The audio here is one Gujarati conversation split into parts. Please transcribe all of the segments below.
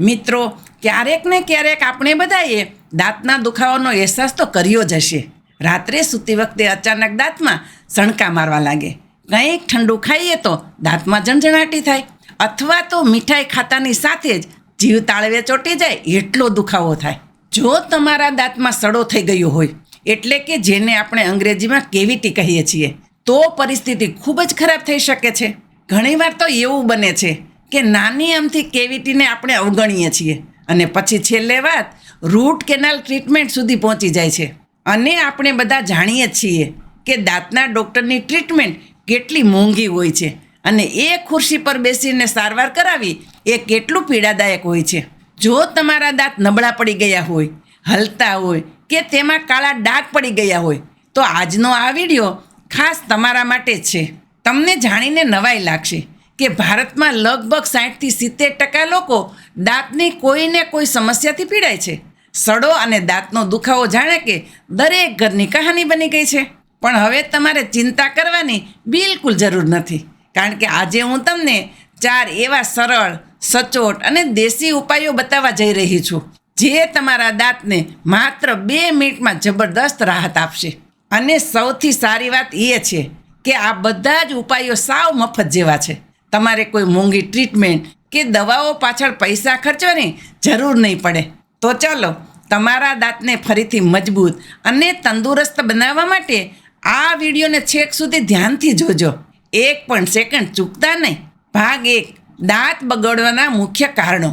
મિત્રો, ક્યારેક ને ક્યારેક આપણે બધાએ દાંતના દુખાવાનો અહેસાસ તો કર્યો જ હશે. રાત્રે સૂતી વખતે અચાનક દાંતમાં સણકા મારવા લાગે. કંઈક ઠંડુ ખાઈએ તો દાંતમાં ઝણઝણાટી થાય. અથવા તો મીઠાઈ ખાતાની સાથે જ જીવ તાળવે ચોંટી જાય, એટલો દુખાવો થાય. જો તમારા દાંતમાં સડો થઈ ગયો હોય, એટલે કે જેને આપણે અંગ્રેજીમાં કેવિટી કહીએ છીએ, તો પરિસ્થિતિ ખૂબ જ ખરાબ થઈ શકે છે. ઘણીવાર તો એવું બને છે કે નાની આમથી કેવિટીને આપણે અવગણીએ છીએ. અને પછી છેલ્લે વાત રૂટ કેનાલ ટ્રીટમેન્ટ સુધી પહોંચી જાય છે. અને આપણે બધા જાણીએ છીએ કે દાંતના ડૉક્ટરની ટ્રીટમેન્ટ કેટલી મોંઘી હોય છે. અને એ ખુરશી પર બેસીને સારવાર કરાવી એ કેટલું પીડાદાયક હોય છે. જો તમારા દાંત નબળા પડી ગયા હોય, હલતા હોય કે તેમાં કાળા ડાઘ પડી ગયા હોય, તો આજનો આ વીડિયો ખાસ તમારા માટે જ છે. તમને જાણીને નવાઈ લાગશે. કે ભારતમાં લગભગ સાઠથી સિત્તેર ટકા લોકો દાંતની કોઈને કોઈ સમસ્યાથી પીડાય છે. સડો અને દાંતનો દુખાવો જાણે કે દરેક ઘરની કહાની બની ગઈ છે. પણ હવે તમારે ચિંતા કરવાની બિલકુલ જરૂર નથી. કારણ કે આજે હું તમને ચાર એવા સરળ, સચોટ અને દેશી ઉપાયો બતાવવા જઈ રહી છું. જે તમારા દાંતને માત્ર બે મિનિટમાં જબરદસ્ત રાહત આપશે. અને સૌથી સારી વાત એ છે કે આ બધા જ ઉપાયો સાવ મફત જેવા છે. તમારે કોઈ મોંઘી ટ્રીટમેન્ટ કે દવાઓ પાછળ પૈસા ખર્ચવાની જરૂર નહીં પડે. તો ચાલો, તમારા દાંતને ફરીથી મજબૂત અને તંદુરસ્ત બનાવવા માટે આ વિડીયોને છેક સુધી ધ્યાનથી જોજો. એક પણ સેકન્ડ ચૂકતા નહીં. ભાગ એક, દાંત બગડવાના મુખ્ય કારણો.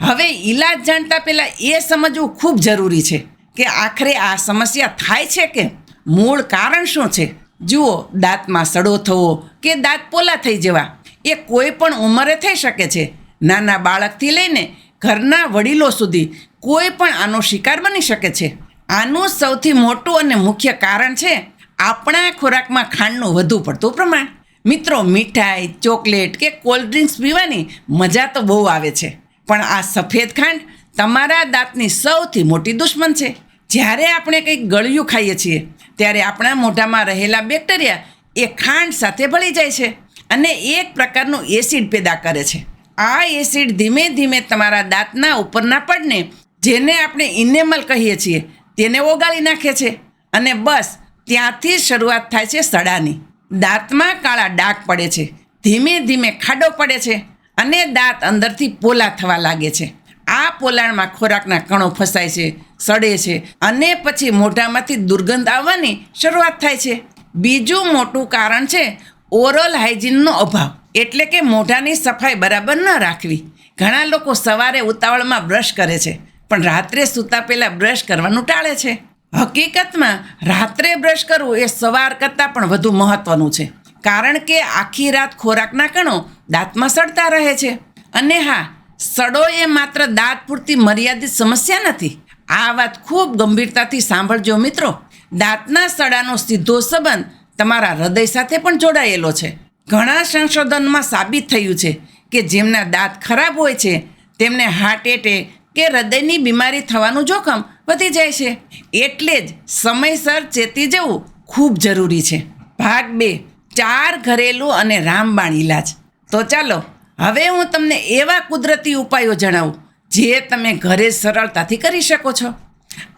હવે ઈલાજ જાણતા પહેલાં એ સમજવું ખૂબ જરૂરી છે કે આખરે આ સમસ્યા થાય છે કે મૂળ કારણ શું છે? જુઓ, દાંતમાં સડો થવો કે દાંત પોલા થઈ જવા. એ કોઈ પણ ઉંમરે થઈ શકે છે. નાના બાળકથી લઈને ઘરના વડીલો સુધી કોઈ પણ આનો શિકાર બની શકે છે. આનું સૌથી મોટું અને મુખ્ય કારણ છે આપણા ખોરાકમાં ખાંડનું વધુ પડતું પ્રમાણ. મિત્રો, મીઠાઈ, ચોકલેટ કે કોલ્ડ ડ્રિંક્સ પીવાની મજા તો બહુ આવે છે. પણ આ સફેદ ખાંડ તમારા દાંતની સૌથી મોટી દુશ્મન છે. જ્યારે આપણે કંઈક ગળ્યું ખાઈએ છીએ, ત્યારે આપણા મોઢામાં રહેલા બેક્ટેરિયા એ ખાંડ સાથે ભળી જાય છે. અને એક પ્રકારનું એસિડ પેદા કરે છે. આ એસિડ ધીમે ધીમે તમારા દાંતના ઉપરના પડને, જેને આપણે ઇનેમલ કહીએ છીએ, તેને ઓગાળી નાખે છે. અને બસ, ત્યાંથી શરૂઆત થાય છે સડાની. દાંતમાં કાળા ડાઘ પડે છે. ધીમે ધીમે ખાડો પડે છે અને દાંત અંદરથી પોલા થવા લાગે છે. આ પોલાણમાં ખોરાકના કણો ફસાય છે, સડે છે અને પછી મોઢામાંથી દુર્ગંધ આવવાની શરૂઆત થાય છે. બીજું મોટું કારણ છે ઓરલ હાઇજીનનો અભાવ. એટલે કે મોઢાની સફાઈ બરાબર ન રાખવી. ઘણા લોકો સવારે ઉતાવળમાં બ્રશ કરે છે, પણ રાત્રે સૂતા પહેલાં બ્રશ કરવાનું ટાળે છે. હકીકતમાં, રાત્રે બ્રશ કરવું એ સવાર કરતાં પણ વધુ મહત્ત્વનું છે. કારણ કે આખી રાત ખોરાકના કણો દાંતમાં સડતા રહે છે. અને હા, સડો એ માત્ર દાંત પૂરતી મર્યાદિત સમસ્યા નથી. આ વાત ખૂબ ગંભીરતાથી સાંભળજો મિત્રો. દાંતના સડાનો સીધો સંબંધ તમારા હૃદય સાથે પણ જોડાયેલો છે. ઘણા સંશોધનમાં સાબિત થયું છે કે જેમના દાંત ખરાબ હોય છે, તેમને હાર્ટ એટેક કે હૃદયની બીમારી થવાનું જોખમ વધી જાય છે. એટલે જ સમયસર ચેતી જવું ખૂબ જરૂરી છે. ભાગ બે, ચાર ઘરેલું અને રામબાણ ઇલાજ તો ચાલો, હવે હું તમને એવા કુદરતી ઉપાયો જણાવું, જે તમે ઘરે સરળતાથી કરી શકો છો.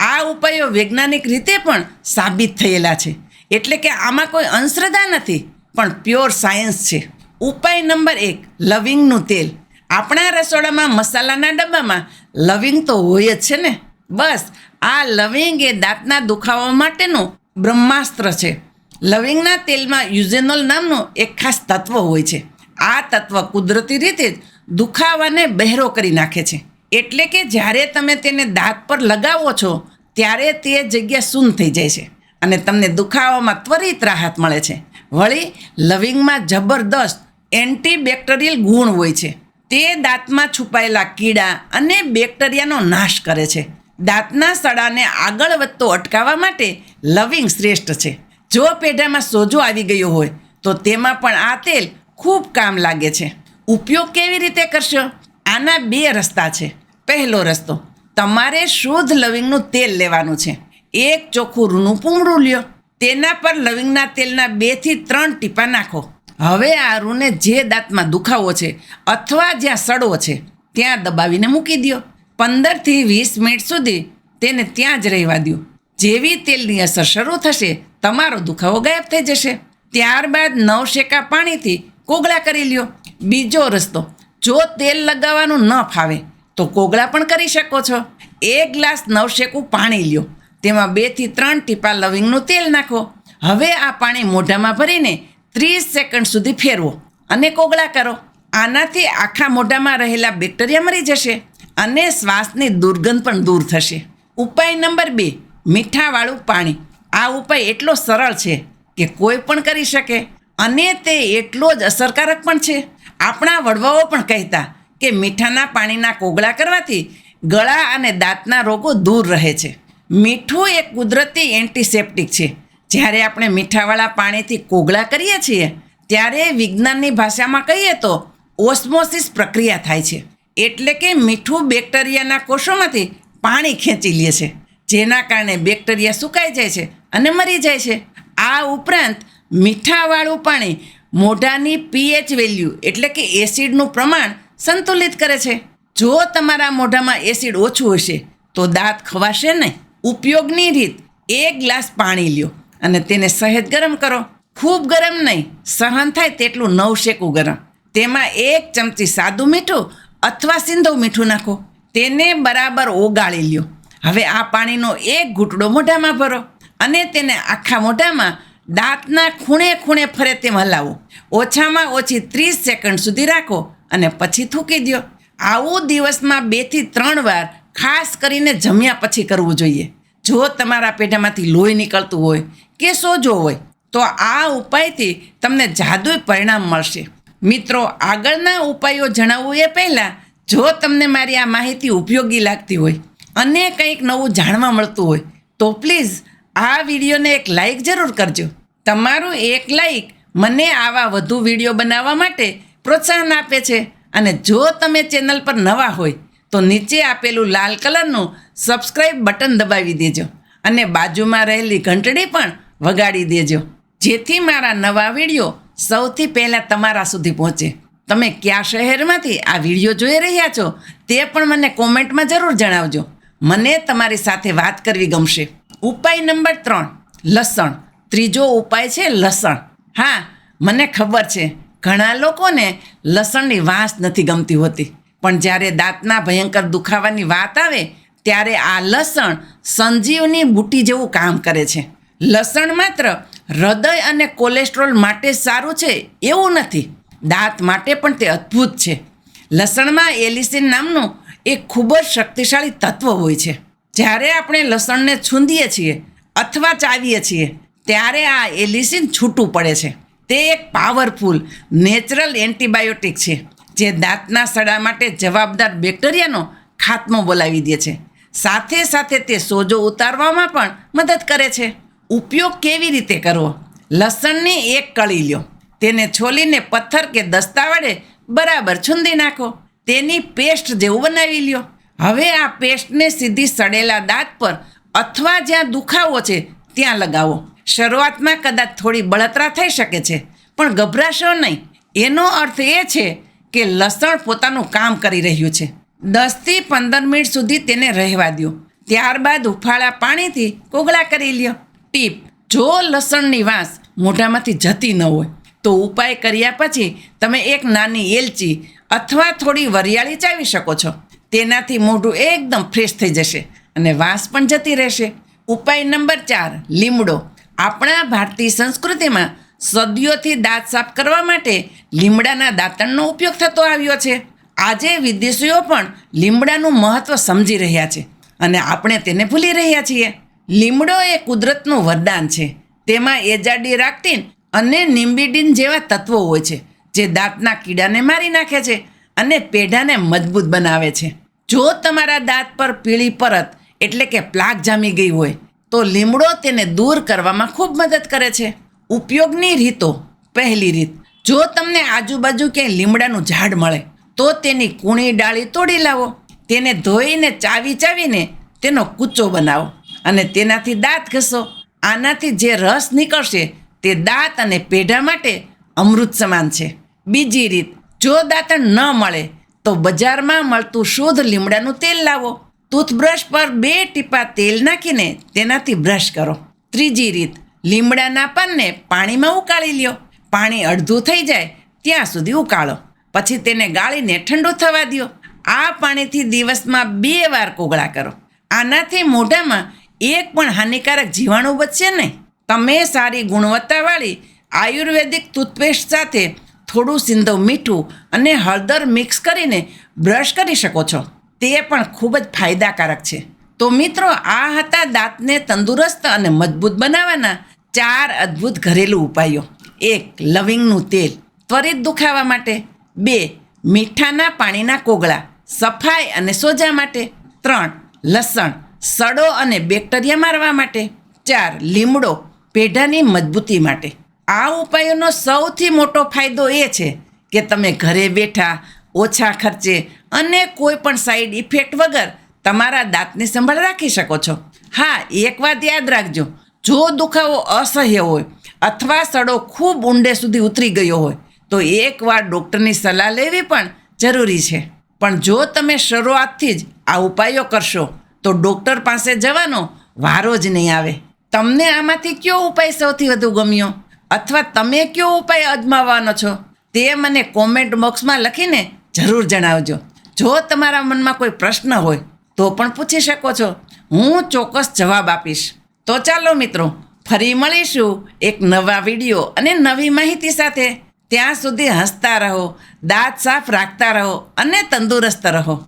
આ ઉપાયો વૈજ્ઞાનિક રીતે પણ સાબિત થયેલા છે. એટલે કે આમાં કોઈ અંધશ્રદ્ધા નથી, પણ પ્યોર સાયન્સ છે. ઉપાય નંબર એક, લવિંગનું તેલ. આપણા રસોડામાં મસાલાના ડબ્બામાં લવિંગ તો હોય જ છે ને. બસ, આ લવિંગ એ દાંતના દુખાવા માટેનું બ્રહ્માસ્ત્ર છે. લવિંગના તેલમાં યુઝેનોલ નામનું એક ખાસ તત્વ હોય છે. આ તત્વ કુદરતી રીતે જ દુખાવાને બહેરો કરી નાખે છે. એટલે કે જ્યારે તમે તેને દાંત પર લગાવો છો, ત્યારે તે જગ્યા સૂન થઈ જાય છે. અને તમને દુખાવામાં ત્વરિત રાહત મળે છે. વળી, લવિંગમાં જબરદસ્ત એન્ટીબેક્ટેરિયલ ગુણ હોય છે. તે દાંતમાં છુપાયેલા કીડા અને બેક્ટેરિયાનો નાશ કરે છે. દાંતના સડાને આગળ વધતો અટકાવવા માટે લવિંગ શ્રેષ્ઠ છે. જો પેઢામાં સોજો આવી ગયો હોય, તો તેમાં પણ આ તેલ ખૂબ કામ લાગે છે. ઉપયોગ કેવી રીતે કરશો? આના બે રસ્તા છે. પહેલો રસ્તો, તમારે શુદ્ધ લવિંગનું તેલ લેવાનું છે. એક ચોખ્ખું રૂનું પૂમડું લ્યો. તેના પર લવિંગના તેલના બેથી ત્રણ ટીપા નાખો. હવે આ રૂને જે દાંતમાં દુખાવો છે અથવા જ્યાં સડો છે, ત્યાં દબાવીને મૂકી દો પંદરથી વીસ મિનિટ સુધી તેને ત્યાં જ રહેવા દો જેવી તેલની અસર શરૂ થશે, તમારો દુખાવો ગાયબ થઈ જશે. ત્યારબાદ નવશેકા પાણીથી કોગળા કરી લ્યો. બીજો રસ્તો, જો તેલ લગાવવાનું ન ફાવે, તો કોગળા પણ કરી શકો છો. એક ગ્લાસ નવશેકું પાણી લ્યો. તેમાં બેથી ત્રણ ટીપા લવિંગનું તેલ નાખો. હવે આ પાણી મોઢામાં ભરીને ત્રીસ સેકન્ડ સુધી ફેરવો અને કોગળા કરો. આનાથી આખા મોઢામાં રહેલા બેક્ટેરિયા મરી જશે અને શ્વાસની દુર્ગંધ પણ દૂર થશે. ઉપાય નંબર બે, મીઠાવાળું પાણી. આ ઉપાય એટલો સરળ છે કે કોઈ પણ કરી શકે અને તે એટલો જ અસરકારક પણ છે. આપણા વડવાઓ પણ કહેતા કે મીઠાના પાણીના કોગળા કરવાથી ગળા અને દાંતના રોગો દૂર રહે છે. મીઠું એ કુદરતી એન્ટિસેપ્ટિક છે. જ્યારે આપણે મીઠાવાળા પાણીથી કોગળા કરીએ છીએ, ત્યારે વિજ્ઞાનની ભાષામાં કહીએ તો ઓસ્મોસિસ પ્રક્રિયા થાય છે. એટલે કે મીઠું બેક્ટેરિયાના કોષોમાંથી પાણી ખેંચી લે છે, જેના કારણે બેક્ટેરિયા સુકાઈ જાય છે અને મરી જાય છે. આ ઉપરાંત મીઠાવાળું પાણી મોઢાની પીએચ વેલ્યુ એટલે કે એસિડનું પ્રમાણ સંતુલિત કરે છે. જો તમારા મોઢામાં એસિડ ઓછું હશે, તો દાંત ખવાશે નહીં. ઉપયોગની રીત એક ગ્લાસ પાણી લ્યો અને તેને સહેજ ગરમ કરો. ખૂબ ગરમ નહીં, સહન થાય તેટલું નવશેકું ગરમ. તેમાં એક ચમચી સાદું મીઠું અથવા સિંધવ મીઠું નાખો. તેને બરાબર ઓગાળી લ્યો. હવે આ પાણીનો એક ઘૂંટડો મોઢામાં ભરો અને તેને આખા મોઢામાં દાંતના ખૂણે ખૂણે ફરે તેમ હલાવો. ઓછામાં ઓછી ત્રીસ સેકન્ડ સુધી રાખો અને પછી થૂકી દો આવું દિવસમાં બેથી ત્રણ વાર ખાસ કરીને જમ્યા પછી કરવું જોઈએ. જો તમારા પેઢામાંથી લોહી નીકળતું હોય, કે સોજો હોય, તો આ ઉપાયથી તમને જાદુઈ પરિણામ મળશે. મિત્રો, આગળના ઉપાયો જણાવવું એ પહેલાં, જો તમને મારી આ માહિતી ઉપયોગી લાગતી હોય અને કંઈક નવું જાણવા મળતું હોય, તો પ્લીઝ આ વિડીયોને એક લાઈક જરૂર કરજો. તમારું એક લાઈક મને આવા વધુ વીડિયો બનાવવા માટે પ્રોત્સાહન આપે છે અને જો તમે ચેનલ પર નવા હોય તો નીચે આપેલું લાલ કલરનું સબસ્ક્રાઈબ બટન દબાવી દેજો અને બાજુમાં રહેલી ઘંટડી પણ વગાડી દેજો. જેથી મારા નવા વીડિયો સૌથી પહેલાં તમારા સુધી પહોંચે. તમે કયા શહેરમાંથી આ વીડિયો જોઈ રહ્યા છો તે પણ મને કોમેન્ટમાં જરૂર જણાવજો. મને તમારી સાથે વાત કરવી ગમશે. ઉપાય નંબર ત્રણ, લસણ. ત્રીજો ઉપાય છે લસણ. હા, મને ખબર છે. ઘણા લોકોને લસણની વાસ નથી ગમતી હોતી. પણ જ્યારે દાંતના ભયંકર દુખાવાની વાત આવે, ત્યારે આ લસણ સંજીવની બુટી જેવું કામ કરે છે. લસણ માત્ર હૃદય અને કોલેસ્ટ્રોલ માટે સારું છે એવું નથી. દાંત માટે પણ તે અદ્ભુત છે. લસણમાં એલિસિન નામનું એક ખૂબ જ શક્તિશાળી તત્વ હોય છે. જ્યારે આપણે લસણને છૂંદીએ છીએ અથવા ચાવીએ છીએ, ત્યારે આ એલિસિન છૂટું પડે છે. તે એક પાવરફુલ નેચરલ એન્ટીબાયોટિક છે. જે દાંતના સડા માટે જવાબદાર બેક્ટેરિયાનો ખાત્મો બોલાવી દે છે. સાથે સાથે તે સોજો ઉતારવામાં પણ મદદ કરે છે. ઉપયોગ કેવી રીતે કરવો? લસણની એક કળી લ્યો. તેને છોલીને પથ્થર કે દસ્તા વડે બરાબર છૂંદી નાખો. તેની પેસ્ટ જેવું બનાવી લ્યો. હવે આ પેસ્ટને સીધી સડેલા દાંત પર અથવા જ્યાં દુખાવો છે ત્યાં લગાવો. શરૂઆતમાં કદાચ થોડી બળતરા થઈ શકે છે, પણ ગભરાશો નહીં. એનો અર્થ એ છે કે લસણ પોતાનું કામ કરી રહ્યું છે. દસથી પંદર મિનિટ સુધી તેને રહેવા દો ત્યારબાદ ઉફાળા પાણીથી કોગળા કરી લ્યો. ટીપ, જો લસણની વાસ મોઢામાંથી જતી ન હોય, તો ઉપાય કર્યા પછી તમે એક નાની એલચી અથવા થોડી વરિયાળી ચાવી શકો છો. તેનાથી મોઢું એકદમ ફ્રેશ થઈ જશે અને વાસ પણ જતી રહેશે. ઉપાય નંબર ચાર, લીમડો. આપણા ભારતીય સંસ્કૃતિમાં સદીઓથી દાંત સાફ કરવા માટે લીમડાના દાંતણનો ઉપયોગ થતો આવ્યો છે. આજે વિદેશીઓ પણ લીમડાનું મહત્ત્વ સમજી રહ્યા છે અને આપણે તેને ભૂલી રહ્યા છીએ. લીમડો એ કુદરતનું વરદાન છે. તેમાં એજાડી રાક્ટિન અને નિમ્બિડિન જેવા તત્વો હોય છે, જે દાંતના કીડાને મારી નાખે છે અને પેઢાને મજબૂત બનાવે છે. જો તમારા દાંત પર પીળી પરત, એટલે કે પ્લાક જામી ગઈ હોય, તો લીમડો તેને દૂર કરવામાં ખૂબ મદદ કરે છે. ઉપયોગની રીતો. પહેલી રીત, જો તમને આજુબાજુ ક્યાંય લીમડાનું ઝાડ મળે, તો તેની કૂણી ડાળી તોડી લાવો. તેને ધોઈને ચાવી ચાવીને તેનો કૂચો બનાવો અને તેનાથી દાંત ઘસો. આનાથી જે રસ નીકળશે તે દાંત અને પેઢા માટે અમૃત સમાન છે. બીજી રીત, જો દાંતણ ન મળે, તો બજારમાં મળતું શુદ્ધ લીમડાનું તેલ લાવો. ટૂથબ્રશ પર બે ટીપા તેલ નાખીને તેનાથી બ્રશ કરો. ત્રીજી રીત લીમડાના પાનને પાણીમાં ઉકાળી લ્યો. પાણી અડધું થઈ જાય, ત્યાં સુધી ઉકાળો. પછી તેને ગાળીને ઠંડુ થવા દ્યો. આ પાણીથી દિવસમાં બે વાર કોગળા કરો. આનાથી મોઢામાં એક પણ હાનિકારક જીવાણુ બચશે નહીં. તમે સારી ગુણવત્તાવાળી આયુર્વેદિક ટૂથપેસ્ટ સાથે થોડું સિંધવ મીઠું અને હળદર મિક્સ કરીને બ્રશ કરી શકો છો. તે પણ ખૂબ જ ફાયદાકારક છે. તો મિત્રો, આ હતા દાંતને તંદુરસ્ત અને મજબૂત બનાવવાના ચાર અદ્ભુત ઘરેલું ઉપાયો. એક, લવિંગનું તેલ. ત્વરિત દુખાવા માટે. બે, મીઠાના પાણીના કોગળા. સફાઈ અને સોજા માટે. ત્રણ, લસણ. સડો અને બેક્ટેરિયા મારવા માટે. ચાર, લીમડો. પેઢાની મજબૂતી માટે. આ ઉપાયોનો સૌથી મોટો ફાયદો એ છે કે તમે ઘરે બેઠા ઓછા ખર્ચે અને કોઈ પણ સાઈડ ઇફેક્ટ વગર તમારા દાંતની સંભાળ રાખી શકો છો. હા, એક વાત યાદ રાખજો. જો દુખાવો અસહ્ય હોય અથવા સડો ખૂબ ઊંડે સુધી ઉતરી ગયો હોય, તો એકવાર ડૉક્ટરની સલાહ લેવી પણ જરૂરી છે. પણ જો તમે શરૂઆતથી જ આ ઉપાયો કરશો, તો ડૉક્ટર પાસે જવાનો વારો જ નહીં આવે. તમને આમાંથી કયો ઉપાય સૌથી વધુ ગમ્યો? અથવા તમે કયો ઉપાય અજમાવવાનો છો? તે મને કોમેન્ટ બોક્સમાં લખીને જરૂર જણાવજો. જો તમારા મનમાં કોઈ પ્રશ્ન હોય, તો પણ પૂછી શકો છો. હું ચોક્કસ જવાબ આપીશ. તો ચાલો મિત્રો, ફરી મળીશું એક નવા વીડિયો અને નવી માહિતી સાથે. ત્યાં સુધી હસતા રહો, દાંત સાફ રાખતા રહો અને તંદુરસ્ત રહો.